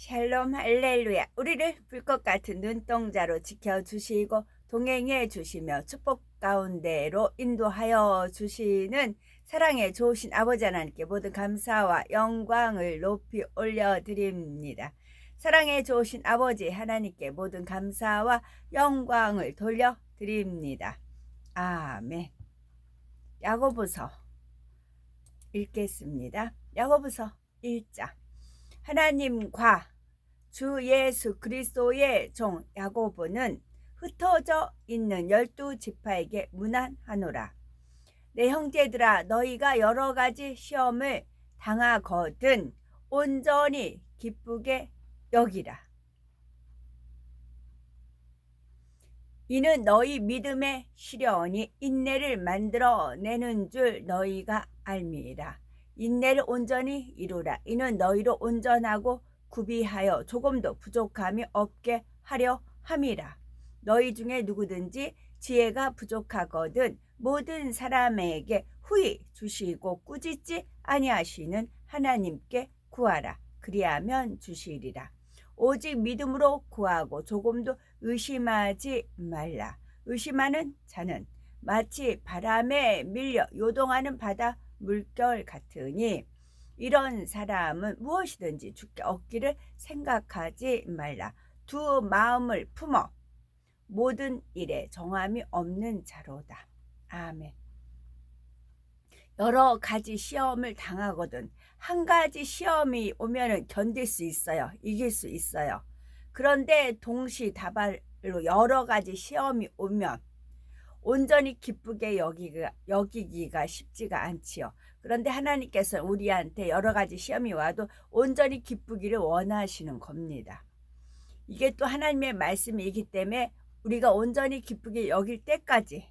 샬롬 할렐루야 우리를 불꽃 같은 눈동자로 지켜주시고 동행해 주시며 축복 가운데로 인도하여 주시는 사랑의 좋으신 아버지 하나님께 모든 감사와 영광을 높이 올려드립니다. 사랑의 좋으신 아버지 하나님께 모든 감사와 영광을 돌려드립니다. 아멘. 야고보서 읽겠습니다. 야고보서 1장. 하나님과 주 예수 그리스도의 종 야고보는 흩어져 있는 열두 지파에게 문안하노라. 내 형제들아 너희가 여러 가지 시험을 당하거든 온전히 기쁘게 여기라. 이는 너희 믿음의 시련이 인내를 만들어내는 줄 너희가 알미라. 인내를 온전히 이루라. 이는 너희로 온전하고 구비하여 조금도 부족함이 없게 하려 함이라. 너희 중에 누구든지 지혜가 부족하거든 모든 사람에게 후히 주시고 꾸짖지 아니하시는 하나님께 구하라. 그리하면 주시리라. 오직 믿음으로 구하고 조금도 의심하지 말라. 의심하는 자는 마치 바람에 밀려 요동하는 바다 물결 같으니 이런 사람은 무엇이든지 죽게 얻기를 생각하지 말라. 두 마음을 품어 모든 일에 정함이 없는 자로다. 아멘. 여러 가지 시험을 당하거든 한 가지 시험이 오면은 견딜 수 있어요. 이길 수 있어요. 그런데 동시다발로 여러 가지 시험이 오면 온전히 기쁘게 여기가, 여기기가 쉽지가 않지요. 그런데 하나님께서 우리한테 여러 가지 시험이 와도 온전히 기쁘기를 원하시는 겁니다. 이게 또 하나님의 말씀이기 때문에 우리가 온전히 기쁘게 여길 때까지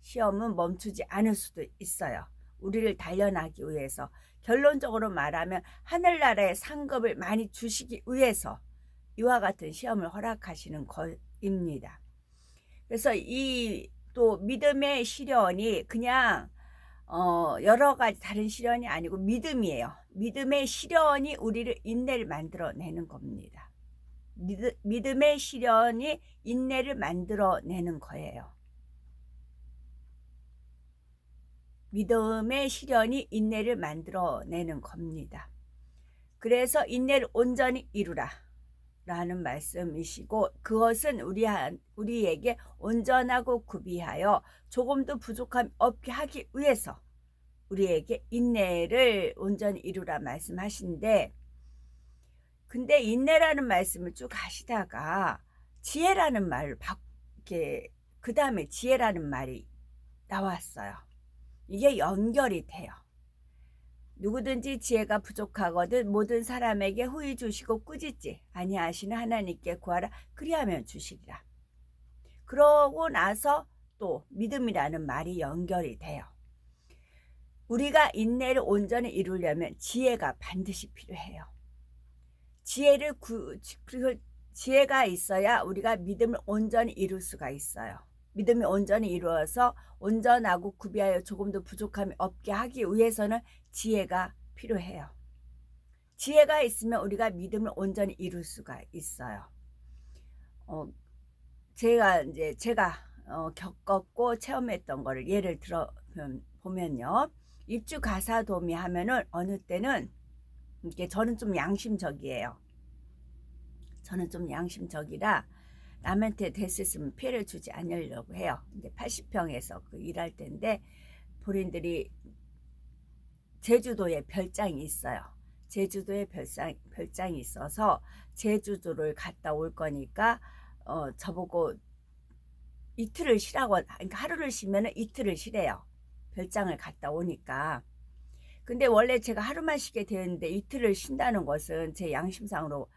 시험은 멈추지 않을 수도 있어요. 우리를 단련하기 위해서 결론적으로 말하면 하늘나라의 상급을 많이 주시기 위해서 이와 같은 시험을 허락하시는 것입니다. 그래서 이 또 믿음의 시련이 그냥 어 여러 가지 다른 시련이 아니고 믿음이에요. 믿음의 시련이 우리를 인내를 만들어내는 겁니다. 믿음 의 시련이 인내를 만들어내는 거예요. 믿음의 시련이 인내를 만들어내는 겁니다. 그래서 인내를 온전히 이루라. 라는 말씀이시고 그것은 우리 우리에게 온전하고 구비하여 조금도 부족함 없게 하기 위해서 우리에게 인내를 온전히 이루라 말씀하신데 근데 인내라는 말씀을 쭉 하시다가 지혜라는 말을 밖에 그 다음에 지혜라는 말이 나왔어요. 이게 연결이 돼요. 누구든지 지혜가 부족하거든 모든 사람에게 후히 주시고 꾸짖지 아니하시는 하나님께 구하라 그리하면 주시리라. 그러고 나서 또 믿음이라는 말이 연결이 돼요. 우리가 인내를 온전히 이루려면 지혜가 반드시 필요해요. 지혜를 구, 그 지혜가 있어야 우리가 믿음을 온전히 이룰 수가 있어요. 믿음이 온전히 이루어서 온전하고 구비하여 조금도 부족함이 없게 하기 위해서는 지혜가 필요해요. 지혜가 있으면 우리가 믿음을 온전히 이룰 수가 있어요. 어, 제가 이제 제가 어, 겪었고 체험했던 거를 예를 들어 보면요. 입주 가사 도미 하면은 어느 때는 이게 저는 좀 양심적이에요. 저는 좀 양심적이라 남한테 됐었으면 피해를 주지 않으려고 해요. 이제 80평에서 그 일할 때인데 본인들이 제주도에 별장이 있어요. 제주도에 별장, 별장이 있어서 제주도를 갔다 올 거니까 어, 저보고 이틀을 쉬라고 그러니까 하루를 쉬면 이틀을 쉬래요. 별장을 갔다 오니까. 근데 원래 제가 하루만 쉬게 되는데 이틀을 쉰다는 것은 제 양심상으로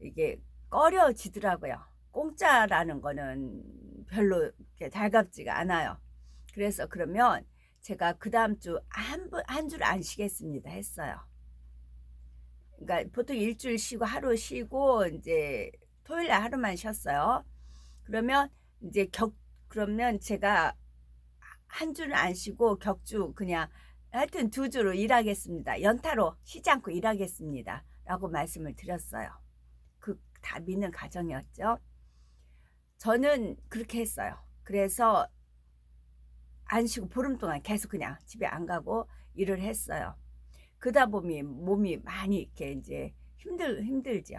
이게 꺼려지더라고요. 공짜라는 거는 별로 달갑지가 않아요. 그래서 그러면 제가 그 다음 주한한줄안 쉬겠습니다 했어요. 그러니까 보통 일주일 쉬고 하루 쉬고 이제 토요일 날 하루만 쉬었어요. 그러면 이제 격 그러면 제가 한 주는 안 쉬고 격주 그냥 하여튼 두 주로 일하겠습니다. 연타로 쉬지 않고 일하겠습니다. 라고 말씀을 드렸어요. 그 다 믿는 가정이었죠. 저는 그렇게 했어요. 그래서 안 쉬고 보름 동안 계속 그냥 집에 안 가고 일을 했어요. 그러다 보니 몸이 많이 이렇게 이제 힘들 힘들죠.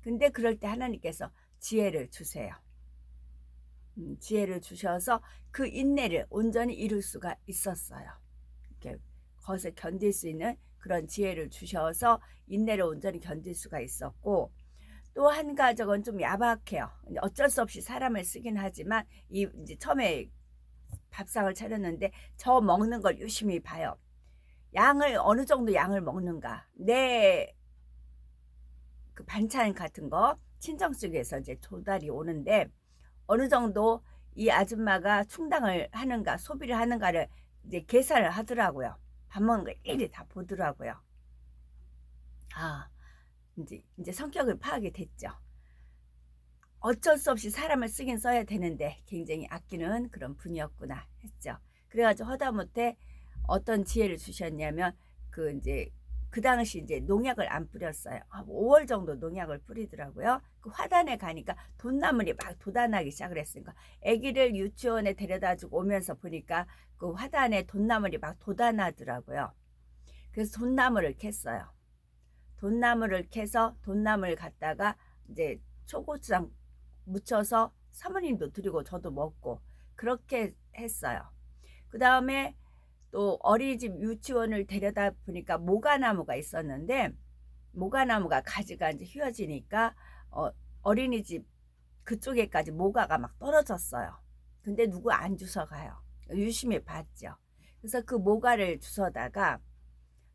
근데 그럴 때 하나님께서 지혜를 주세요. 음, 지혜를 주셔서 그 인내를 온전히 이룰 수가 있었어요. 이렇게 거기서 견딜 수 있는 그런 지혜를 주셔서 인내를 온전히 견딜 수가 있었고 또 한 가족은 좀 야박해요. 어쩔 수 없이 사람을 쓰긴 하지만 이 이제 처음에 밥상을 차렸는데 저 먹는 걸 유심히 봐요. 양을 어느 정도 양을 먹는가. 내 그 반찬 같은 거 친정 쪽에서 이제 조달이 오는데 어느 정도 이 아줌마가 충당을 하는가 소비를 하는가를 이제 계산을 하더라고요. 밥 먹는 거 일일이 다 보더라고요. 아, 이제 이제 성격을 파악이 됐죠. 어쩔 수 없이 사람을 쓰긴 써야 되는데 굉장히 아끼는 그런 분이었구나 했죠. 그래가지고 허다못해 어떤 지혜를 주셨냐면 그 이제 그 당시 이제 농약을 안 뿌렸어요. 한 5월 정도 농약을 뿌리더라고요. 그 화단에 가니까 돈나물이 막 돋아나기 시작을 했으니까 아기를 유치원에 데려다 주고 오면서 보니까 그 화단에 돈나물이 막 돋아나더라고요. 그래서 돈나물을 캤어요. 돈나물을 캐서 돈나물 갖다가 이제 초고추장 묻혀서 사모님도 드리고 저도 먹고 그렇게 했어요. 그 다음에 또 어린이집 유치원을 데려다 보니까 모가나무가 있었는데 모가나무가 가지가 이제 휘어지니까 어, 어린이집 그쪽에까지 모가가 막 떨어졌어요. 근데 누구 안 주워 가요. 유심히 봤죠. 그래서 그 모가를 주워다가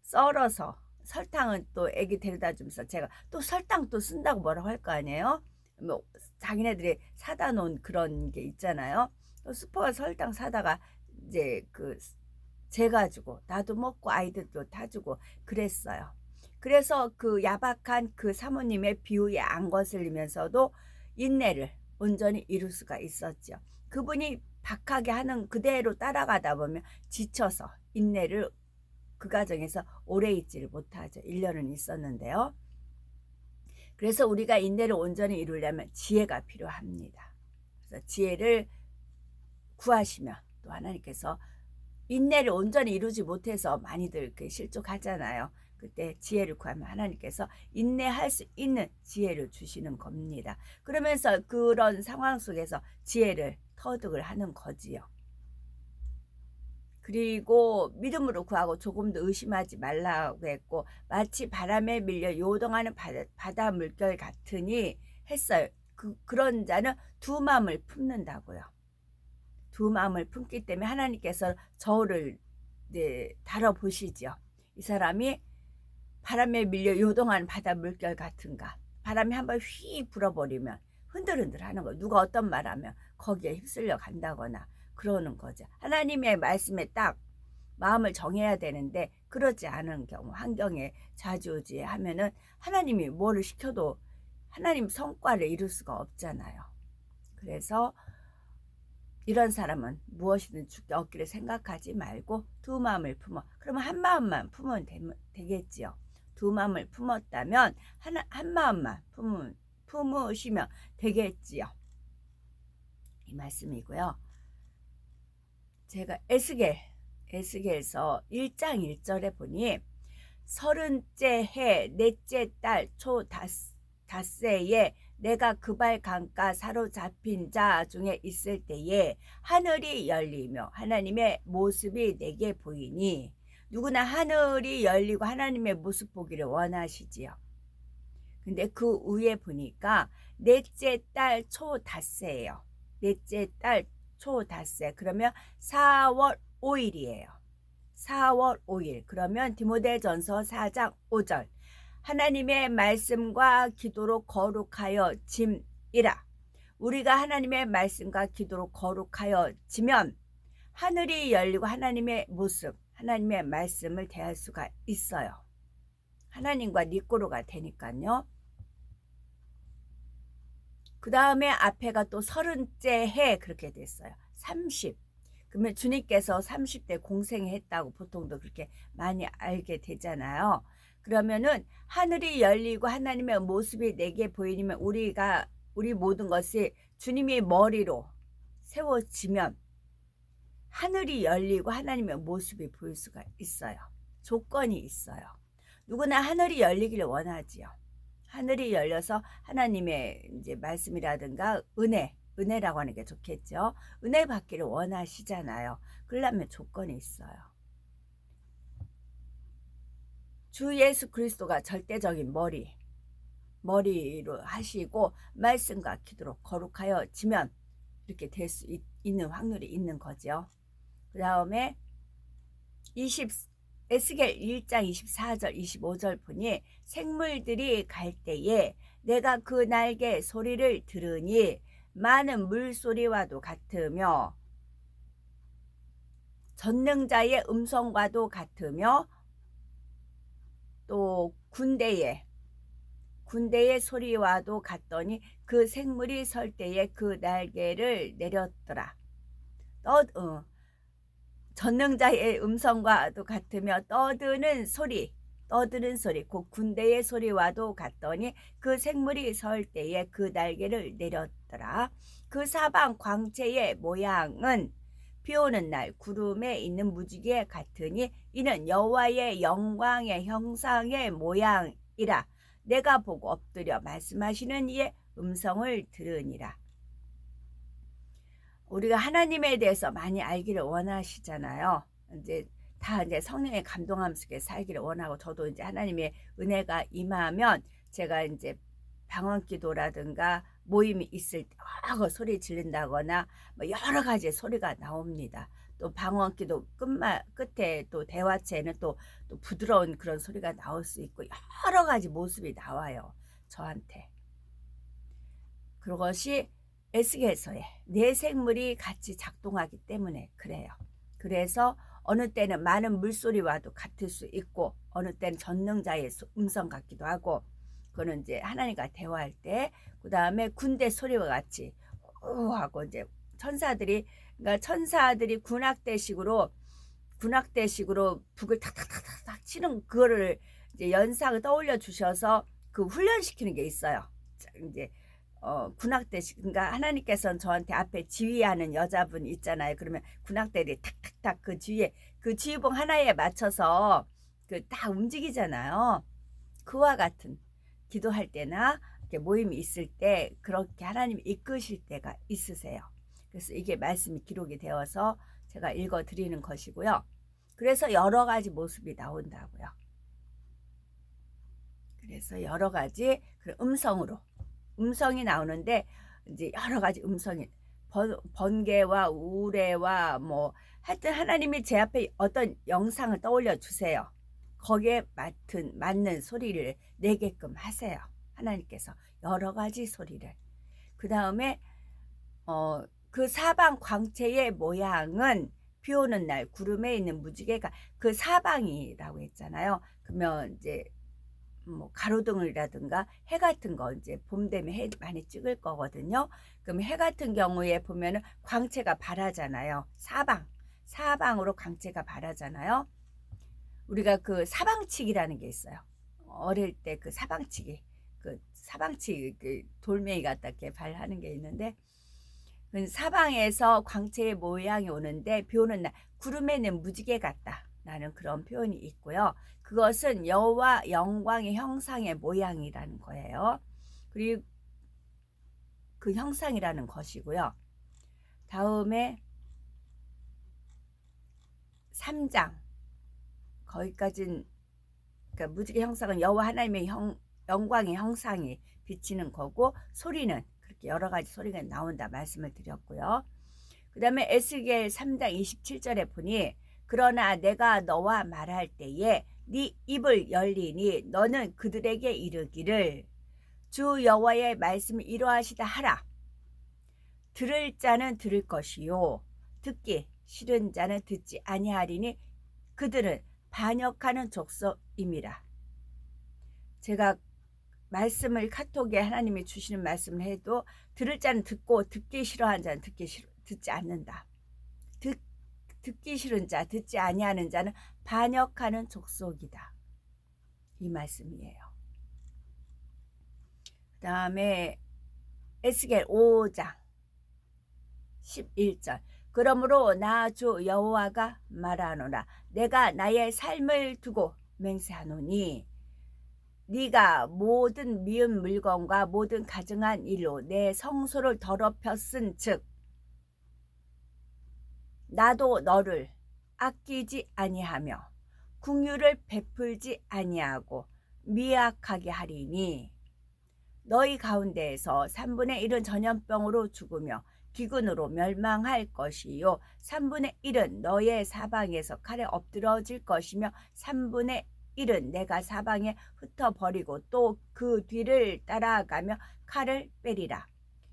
썰어서 설탕은 또 애기 데려다 주면서 제가 또 설탕 또 쓴다고 뭐라고 할 거 아니에요? 뭐 자기네들이 사다 놓은 그런 게 있잖아요. 또 슈퍼 설탕 사다가 이제 그 재가지고 나도 먹고 아이들도 다 주고 그랬어요. 그래서 그 야박한 그 사모님의 비유에 안 거슬리면서도 인내를 온전히 이룰 수가 있었죠. 그분이 박하게 하는 그대로 따라가다 보면 지쳐서 인내를 그 과정에서 오래 있지를 못하죠. 1년은 있었는데요. 그래서 우리가 인내를 온전히 이루려면 지혜가 필요합니다. 그래서 지혜를 구하시면 또 하나님께서 인내를 온전히 이루지 못해서 많이들 그 실족하잖아요. 그때 지혜를 구하면 하나님께서 인내할 수 있는 지혜를 주시는 겁니다. 그러면서 그런 상황 속에서 지혜를 터득을 하는 거지요. 그리고 믿음으로 구하고 조금도 의심하지 말라고 했고 마치 바람에 밀려 요동하는 바다, 바다 물결 같으니 했어요. 그, 그런 자는 두 마음을 품는다고요. 두 마음을 품기 때문에 하나님께서 저를 네, 다뤄보시죠. 이 사람이 바람에 밀려 요동하는 바다 물결 같은가. 바람이 한번 휘 불어버리면 흔들흔들 하는 거. 누가 어떤 말 하면 거기에 휩쓸려 간다거나 그러는 거죠. 하나님의 말씀에 딱 마음을 정해야 되는데 그러지 않은 경우 환경에 좌지우지하면은 하나님이 뭐를 시켜도 하나님 성과를 이룰 수가 없잖아요. 그래서 이런 사람은 무엇이든 죽게 얻기를 생각하지 말고 두 마음을 품어. 그러면 한 마음만 품으면 되, 겠지요. 두 마음을 품었다면 한, 한 마음만 품으, 품으시면 되겠지요. 이 말씀이고요. 제가 에스겔, 에스겔에서 1장 1절에 보니 서른째 해 넷째 달 초 닷새에 내가 그발 강가 사로잡힌 자 중에 있을 때에 하늘이 열리며 하나님의 모습이 내게 보이니 누구나 하늘이 열리고 하나님의 모습 보기를 원하시지요. 근데 그 위에 보니까 넷째 달초 닷새예요. 넷째 달 초 닷새. 그러면 4월 5일이에요. 4월 5일. 그러면 디모데전서 4장 5절. 하나님의 말씀과 기도로 거룩하여 짐이라. 우리가 하나님의 말씀과 기도로 거룩하여 지면 하늘이 열리고 하나님의 모습, 하나님의 말씀을 대할 수가 있어요. 하나님과 니꼬로가 되니까요. 그 다음에 앞에가 또 서른째 해 그렇게 됐어요. 30. 그러면 주님께서 30대 공생했다고 보통도 그렇게 많이 알게 되잖아요. 그러면은 하늘이 열리고 하나님의 모습이 내게 보이면 우리가 우리 모든 것이 주님의 머리로 세워지면 하늘이 열리고 하나님의 모습이 보일 수가 있어요. 조건이 있어요. 누구나 하늘이 열리기를 원하지요. 하늘이 열려서 하나님의 이제 말씀이라든가 은혜, 은혜라고 하는 게 좋겠죠. 은혜 받기를 원하시잖아요. 그러려면 조건이 있어요. 주 예수 그리스도가 절대적인 머리, 머리로 하시고 말씀과 기도로 거룩하여 지면 이렇게 될 수 있는 확률이 있는 거죠. 그 다음에 20 에스겔 1장 24절 25절 보니 생물들이 갈 때에 내가 그 날개 소리를 들으니 많은 물소리와도 같으며 전능자의 음성과도 같으며 또 군대의 군대의 소리와도 같더니 그 생물이 설 때에 그 날개를 내렸더라. 떠, 어, 전능자의 음성과도 같으며 떠드는 소리, 떠드는 소리, 곧 군대의 소리와도 같더니 그 생물이 설 때에 그 날개를 내렸더라. 그 사방 광채의 모양은 비 오는 날 구름에 있는 무지개 같으니 이는 여호와의 영광의 형상의 모양이라 내가 보고 엎드려 말씀하시는 이의 음성을 들으니라. 우리가 하나님에 대해서 많이 알기를 원하시잖아요. 이제 다 이제 성령의 감동함 속에 살기를 원하고 저도 이제 하나님의 은혜가 임하면 제가 이제 방언 기도라든가 모임이 있을 때 어, 소리 지른다거나 뭐 여러 가지 소리가 나옵니다. 또 방언 기도 끝말 끝에 또 대화체는 또, 또 부드러운 그런 소리가 나올 수 있고 여러 가지 모습이 나와요. 저한테. 그것이 에스겔서에 내 생물이 같이 작동하기 때문에 그래요. 그래서 어느 때는 많은 물소리와도 같을 수 있고 어느 때는 전능자의 음성 같기도 하고 그거는 이제 하나님과 대화할 때 그다음에 군대 소리와 같이 오 하고 이제 천사들이 그러니까 천사들이 군악대식으로 군악대식으로 북을 탁탁탁탁 치는 그거를 이제 연상을 떠올려 주셔서 그 훈련시키는 게 있어요. 이제 어, 군악대 그러니까 하나님께서는 저한테 앞에 지휘하는 여자분 있잖아요. 그러면 군악대들이 탁탁탁 그 지휘에 그 지휘봉 하나에 맞춰서 그딱 움직이잖아요. 그와 같은 기도할 때나 이렇게 모임이 있을 때 그렇게 하나님 이끄실 때가 있으세요. 그래서 이게 말씀이 기록이 되어서 제가 읽어 드리는 것이고요. 그래서 여러 가지 모습이 나온다고요. 그래서 여러 가지 음성으로 음성이 나오는데 이제 여러 가지 음성이 번, 번개와 우레와 뭐 하여튼 하나님이 제 앞에 어떤 영상을 떠올려 주세요. 거기에 맞은 맞는 소리를 내게끔 하세요. 하나님께서 여러 가지 소리를. 그 다음에 어, 그 사방 광채의 모양은 비 오는 날 구름에 있는 무지개가 그 사방이라고 했잖아요. 그러면 이제 뭐 가로등이라든가 해 같은 거 이제 봄 되면 해 많이 찍을 거거든요. 그럼 해 같은 경우에 보면은 광채가 바라잖아요. 사방 사방으로 광채가 바라잖아요. 우리가 그 사방치기라는 게 있어요. 어릴 때 그 사방치기 그 사방치기 그 돌멩이 갖다 이렇게 발하는 게 있는데 그 사방에서 광채의 모양이 오는데 비 오는 날 구름에는 무지개 같다. 라는 그런 표현이 있고요. 그것은 여호와 영광의 형상의 모양이라는 거예요. 그리고 그 형상이라는 것이고요. 다음에 3장 거기까지는 그러니까 무지개 형상은 여호와 하나님의 형, 영광의 형상이 비치는 거고 소리는 그렇게 여러 가지 소리가 나온다 말씀을 드렸고요. 그 다음에 에스겔 3장 27절에 보니 그러나 내가 너와 말할 때에 네 입을 열리니 너는 그들에게 이르기를 주 여호와의 말씀을 이루하시다 하라. 들을 자는 들을 것이요 듣기 싫은 자는 듣지 아니하리니 그들은 반역하는 족속임이라. 제가 말씀을 카톡에 하나님이 주시는 말씀을 해도 들을 자는 듣고 듣기 싫어하는 자는 듣기 싫어 듣지 않는다. 듣 듣기 싫은 자, 듣지 아니하는 자는 반역하는 족속이다. 이 말씀이에요. 그 다음에 에스겔 5장 11절 그러므로 나 주 여호와가 말하노라 내가 나의 삶을 두고 맹세하노니 네가 모든 미운 물건과 모든 가증한 일로 내 성소를 더럽혔은 즉 나도 너를 아끼지 아니하며 궁유를 베풀지 아니하고 미약하게 하리니 너희 가운데에서 3분의 1은 전염병으로 죽으며 기근으로 멸망할 것이요. 3분의 1은 너의 사방에서 칼에 엎드러질 것이며 3분의 1은 내가 사방에 흩어버리고 또 그 뒤를 따라가며 칼을 빼리라.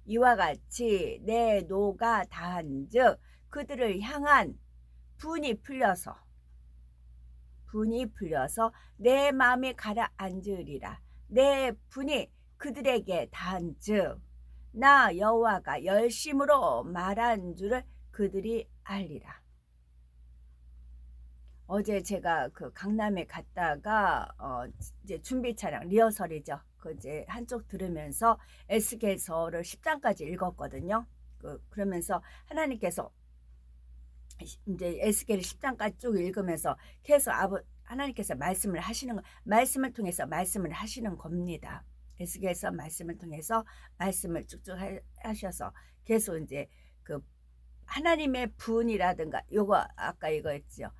이와 같이 내 노가 다한즉 그들을 향한 분이 풀려서 분이 풀려서 내 마음이 가라앉으리라 내 분이 그들에게 다한즉 나 여호와가 열심으로 말한 줄을 그들이 알리라. 어제 제가 그 강남에 갔다가 어 이제 준비 차량 리허설이죠. 그 이제 한쪽 들으면서 에스겔서를 10장까지 읽었거든요. 그 그러면서 하나님께서 이제 에스겔 10장까지 쭉 읽으면서 계속 아버 하나님께서 말씀을 하시는 거 말씀을 통해서 말씀을 하시는 겁니다. 에스겔서 말씀을 통해서 말씀을 쭉쭉 하셔서 계속 이제 그 하나님의 분이라든가 요거 아까 이거 했죠.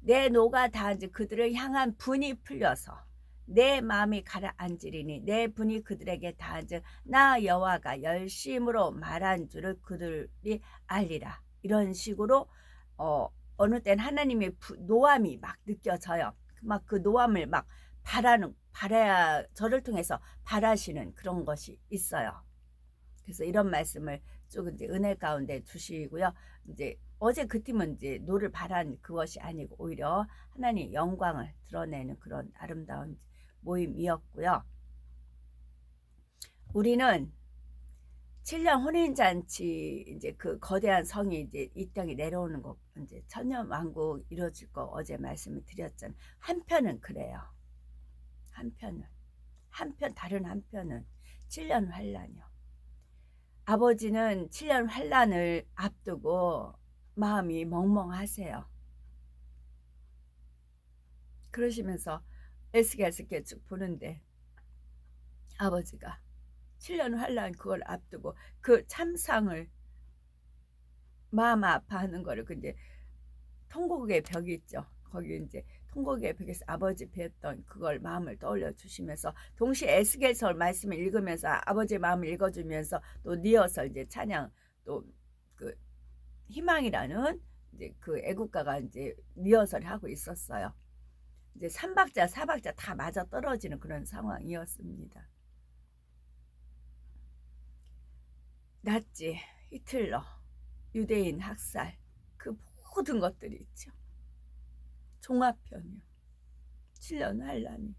내 노가 다한지 그들을 향한 분이 풀려서 내 마음이 가라앉으리니 내 분이 그들에게 다한즉 나 여호와가 열심으로 말한 줄을 그들이 알리라 이런 식으로 어 어느 땐 하나님의 부, 노함이 막 느껴져요 막 그 노함을 막 바라는 바라야 저를 통해서 바라시는 그런 것이 있어요. 그래서 이런 말씀을 쭉 이제 은혜 가운데 두시고요. 이제 어제 그 팀은 이제 노를 바란 그것이 아니고 오히려 하나님 영광을 드러내는 그런 아름다운 모임이었고요. 우리는 7년 혼인잔치 이제 그 거대한 성이 이제 이 땅에 내려오는 거 이제 천년 왕국 이루어질 거 어제 말씀을 드렸잖아요. 한편은 그래요. 한편은 한편 다른 한편은 7년 환란이요. 아버지는 7년 환란을 앞두고 마음이 멍멍하세요. 그러시면서 에스겔스께 쭉 보는데 아버지가 7년 환란 그걸 앞두고 그 참상을 마음 아파하는 거를 그 이제 통곡의 벽이 있죠. 거기 이제 통곡의 벽에서 아버지 뵀던 그걸 마음을 떠올려 주시면서 동시에 에스겔서 말씀을 읽으면서 아버지의 마음을 읽어주면서 또 리허설 이제 찬양 또 그 희망이라는 이제 그 애국가가 이제 리허설을 하고 있었어요. 이제 3박자, 4박자 다 맞아 떨어지는 그런 상황이었습니다. 낫지, 히틀러, 유대인 학살, 그 모든 것들이 있죠. 종합편이요. 7년 환란이.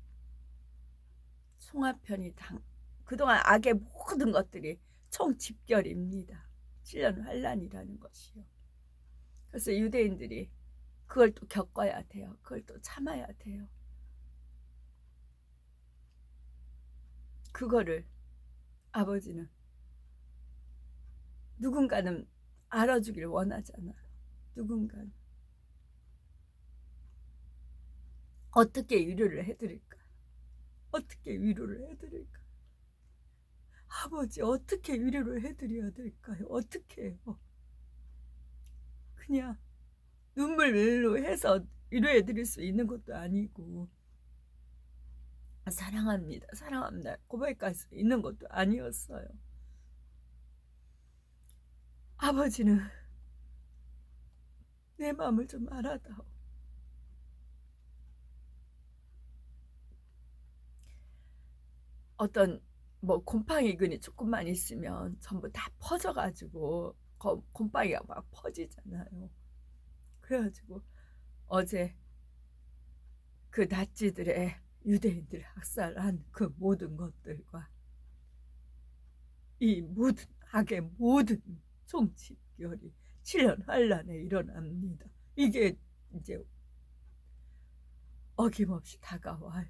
송합편이 당, 그동안 악의 모든 것들이 총 집결입니다. 7년 환란이라는 것이요. 그래서 유대인들이 그걸 또 겪어야 돼요. 그걸 또 참아야 돼요. 그거를 아버지는 누군가는 알아주길 원하잖아. 누군가는. 어떻게 위로를 해드릴까? 어떻게 위로를 해드릴까? 아버지 어떻게 위로를 해드려야 될까요? 어떻게 해요? 그냥 눈물로 해서 위로해 드릴 수 있는 것도 아니고 사랑합니다. 사랑합니다. 고백할 수 있는 것도 아니었어요. 아버지는 내 마음을 좀 알아다오. 어떤 뭐 곰팡이균이 조금만 있으면 전부 다 퍼져가지고 곰팡이가 막 퍼지잖아요. 그래가지고 어제 그 나치들의 유대인들 학살한 그 모든 것들과 이 모든 악의 모든 송집결이 7년 환란에 일어납니다. 이게 이제 어김없이 다가와요.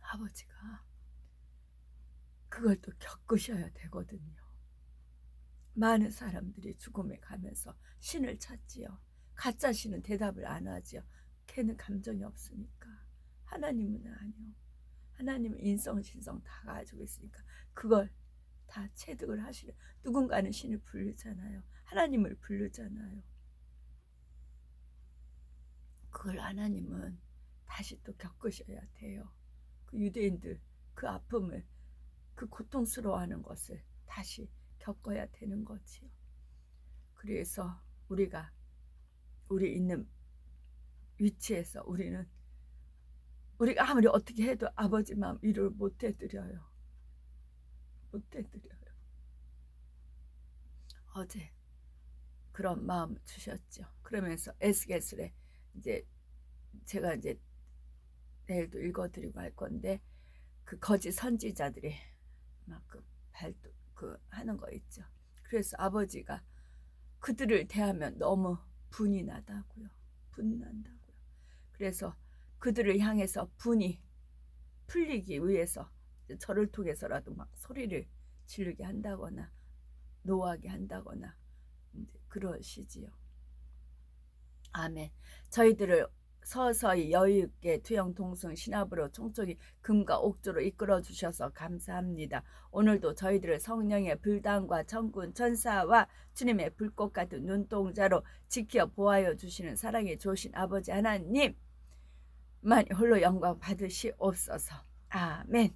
아버지가 그걸 또 겪으셔야 되거든요. 많은 사람들이 죽음에 가면서 신을 찾지요. 가짜 신은 대답을 안 하지요. 걔는 감정이 없으니까. 하나님은 아니요. 하나님은 인성, 신성 다 가지고 있으니까 그걸 다 체득을 하시려. 누군가는 신을 부르잖아요. 하나님을 부르잖아요. 그걸 하나님은 다시 또 겪으셔야 돼요. 그 유대인들 그 아픔을 그 고통스러워하는 것을 다시 겪어야 되는 거지요. 그래서 우리가 우리 있는 위치에서 우리는 우리가 아무리 어떻게 해도 아버지 마음 위로를 못 해드려요. 못 해드려요. 어제 그런 마음 주셨죠. 그러면서 에스겔술에 이제 제가 이제 내일도 읽어드리고 할 건데 그 거짓 선지자들이 막 그 발도 그 하는 거 있죠. 그래서 아버지가 그들을 대하면 너무 분이 나다고요. 분이 난다고요. 그래서 그들을 향해서 분이 풀리기 위해서 저를 통해서라도 막 소리를 지르게 한다거나 노하게 한다거나 그러시지요. 아멘. 저희들을 서서히 여유 있게 투영 동승 신압으로 총총히 금과 옥조로 이끌어 주셔서 감사합니다. 오늘도 저희들을 성령의 불당과 천군 천사와 주님의 불꽃 같은 눈동자로 지켜 보아여 주시는 사랑에 좋으신 아버지 하나님 많이 홀로 영광 받으시옵소서. 아멘.